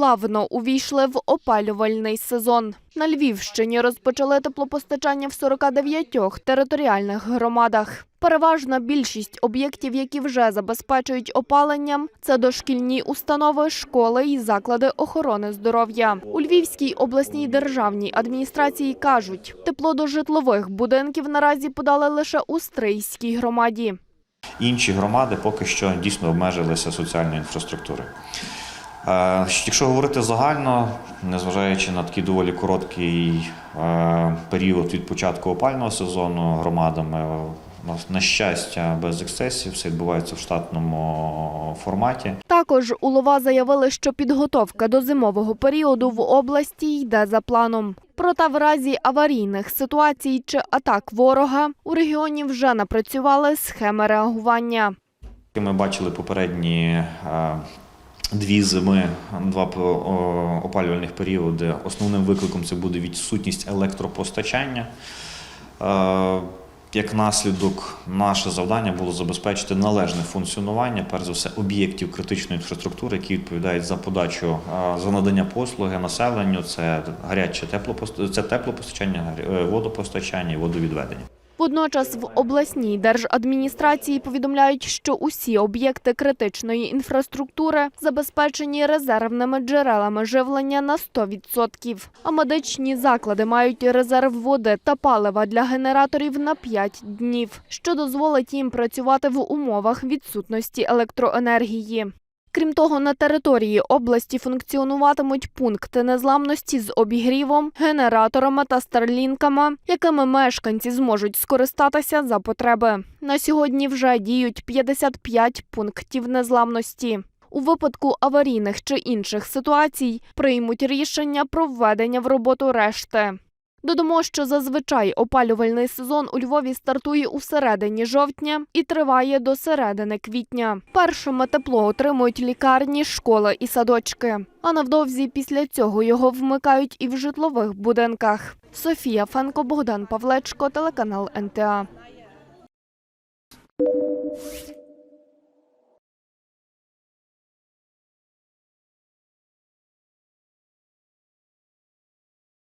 плавно увійшли в опалювальний сезон. На Львівщині розпочали теплопостачання в 49 територіальних громадах. Переважна більшість об'єктів, які вже забезпечують опаленням, це дошкільні установи, школи і заклади охорони здоров'я. У Львівській обласній державній адміністрації кажуть, тепло до житлових будинків наразі подали лише у Стрийській громаді. Інші громади поки що дійсно обмежилися соціальною інфраструктурою. Е, Якщо говорити загально, незважаючи на такий доволі короткий е, період від початку опального сезону громадами, е, на щастя, без ексцесів, все відбувається в штатному форматі. Також у Лова заявили, що підготовка до зимового періоду в області йде за планом. Проте в разі аварійних ситуацій чи атак ворога у регіоні вже напрацювали схеми реагування. Ми бачили попередні дві зими, два п- опалювальних періоди. Основним викликом це буде відсутність електропостачання. Е, Як наслідок, наше завдання було забезпечити належне функціонування, перш за все, об'єктів критичної інфраструктури, які відповідають за подачу, е, за надання послуги населенню. Це гаряче теплопост... це теплопостачання, е, водопостачання і водовідведення. Водночас в обласній держадміністрації повідомляють, що усі об'єкти критичної інфраструктури забезпечені резервними джерелами живлення на 100%. А медичні заклади мають резерв води та палива для генераторів на 5 днів, що дозволить їм працювати в умовах відсутності електроенергії. Крім того, на території області функціонуватимуть пункти незламності з обігрівом, генераторами та старлінками, якими мешканці зможуть скористатися за потреби. На сьогодні вже діють 55 пунктів незламності. У випадку аварійних чи інших ситуацій приймуть рішення про введення в роботу решти. Додамо, що зазвичай опалювальний сезон у Львові стартує у середині жовтня і триває до середини квітня. Першими тепло отримують лікарні, школи і садочки. А невдовзі після цього його вмикають і в житлових будинках. Софія Фенко, Богдан Павлечко, телеканал НТА.